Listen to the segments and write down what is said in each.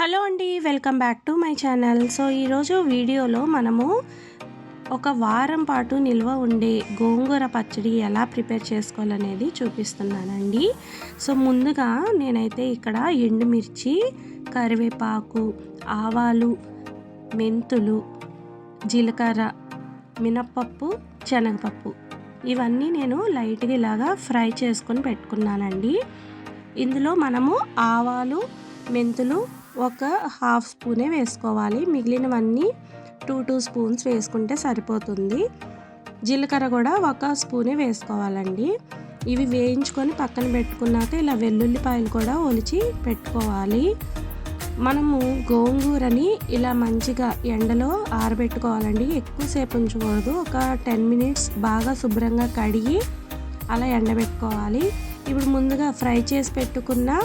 Hello అండి welcome back to my channel. So ఈరోజు వీడియోలో మనము ఒక వారం పాటు నిల్వ ఉండే గోంగూర పచ్చడి ఎలా ప్రిపేర్ చేసుకోవాలనేది చూపిస్తున్నానండి. సో ముందుగా నేనైతే ఇక్కడ ఎండుమిర్చి కరివేపాకు ఆవాలు మెంతులు జీలకర్ర మినప్పప్పు శనగపప్పు ఇవన్నీ నేను లైట్గా ఇలాగా ఫ్రై చేసుకొని పెట్టుకున్నానండి. ఇందులో మనము ఆవాలు మెంతులు ఒక హాఫ్ స్పూనే వేసుకోవాలి. మిగిలినవన్నీ టూ టూ స్పూన్స్ వేసుకుంటే సరిపోతుంది. జీలకర్ర కూడా ఒక స్పూనే వేసుకోవాలండి. ఇవి వేయించుకొని పక్కన పెట్టుకున్నాక ఇలా వెల్లుల్లిపాయలు కూడా ఒలిచి పెట్టుకోవాలి. మనము గోంగూరని ఇలా మంచిగా ఎండలో ఆరబెట్టుకోవాలండి. ఎక్కువసేపు ఉంచకూడదు. ఒక టెన్ మినిట్స్ బాగా శుభ్రంగా కడిగి అలా ఎండబెట్టుకోవాలి. ఇప్పుడు ముందుగా ఫ్రై చేసి పెట్టుకున్న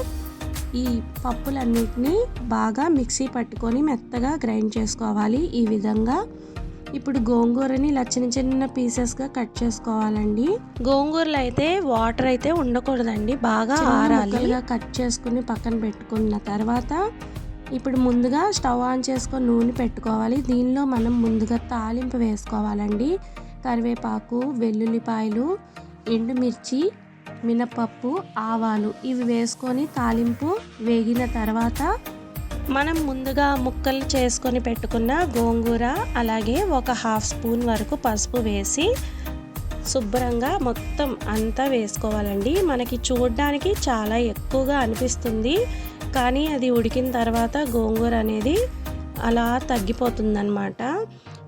ఈ పప్పులన్నిటినీ బాగా మిక్సీ పట్టుకొని మెత్తగా గ్రైండ్ చేసుకోవాలి ఈ విధంగా. ఇప్పుడు గోంగూరని ఇలా చిన్న చిన్న పీసెస్గా కట్ చేసుకోవాలండి. గోంగూరలు అయితే వాటర్ అయితే ఉండకూడదండి బాగా ఆరాలిగా కట్ చేసుకుని పక్కన పెట్టుకున్న తర్వాత ఇప్పుడు ముందుగా స్టవ్ ఆన్ చేసుకొని నూనె పెట్టుకోవాలి. దీనిలో మనం ముందుగా తాలింపు వేసుకోవాలండి. కరివేపాకు వెల్లుల్లిపాయలు ఎండుమిర్చి మినపప్పు ఆవాలు ఇవి వేసుకొని తాలింపు వేగిన తర్వాత మనం ముందుగా ముక్కలు చేసుకొని పెట్టుకున్న గోంగూర అలాగే ఒక హాఫ్ స్పూన్ వరకు పసుపు వేసి శుభ్రంగా మొత్తం అంతా వేసుకోవాలండి. మనకి చూడడానికి చాలా ఎక్కువగా అనిపిస్తుంది. కానీ అది ఉడికిన తర్వాత గోంగూర అనేది అలా తగ్గిపోతుందన్నమాట.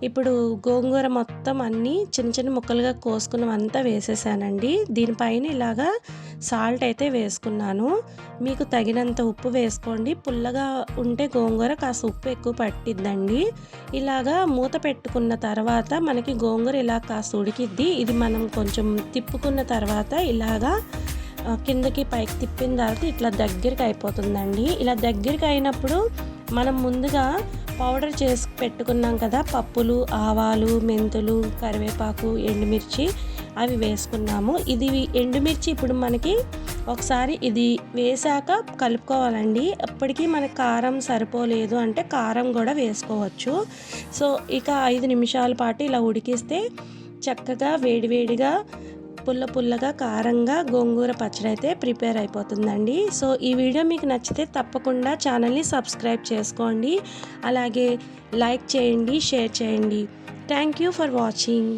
ఇప్పుడు గోంగూర మొత్తం అన్నీ చిన్న చిన్న ముక్కలుగా కోసుకున్నవంతా వేసేసానండి. దీనిపైన ఇలాగా సాల్ట్ అయితే వేసుకున్నాను. మీకు తగినంత ఉప్పు వేసుకోండి. పుల్లగా ఉంటే గోంగూర కాస్త ఉప్పు ఎక్కువ పట్టిద్దండి. ఇలాగా మూత పెట్టుకున్న తర్వాత మనకి గోంగూర ఇలా కాస్త ఉడికిద్ది. ఇది మనం కొంచెం తిప్పుకున్న తర్వాత ఇలాగా కిందకి పైకి తిప్పిన తర్వాత ఇట్లా దగ్గరికి అయిపోతుందండి. ఇలా దగ్గరికి అయినప్పుడు మనం ముందుగా పౌడర్ చేసి పెట్టుకున్నాం కదా పప్పులు ఆవాలు మెంతులు కరివేపాకు ఎండుమిర్చి అవి వేసుకున్నాము. ఇది ఎండుమిర్చి ఇప్పుడు మనకి ఒకసారి ఇది వేసాక కలుపుకోవాలండి. అప్పటికి మనకి కారం సరిపోలేదు అంటే కారం కూడా వేసుకోవచ్చు. సో ఇక ఐదు నిమిషాల పాటు ఇలా ఉడికిస్తే చక్కగా వేడివేడిగా పుల్ల పుల్లగా కారంగా గోంగూర పచ్చడి అయితే ప్రిపేర్ అయిపోతుందండి. సో ఈ వీడియో మీకు నచ్చితే తప్పకుండా ఛానల్ని సబ్స్క్రైబ్ చేసుకోండి. అలాగే లైక్ చేయండి షేర్ చేయండి. Thank you for watching.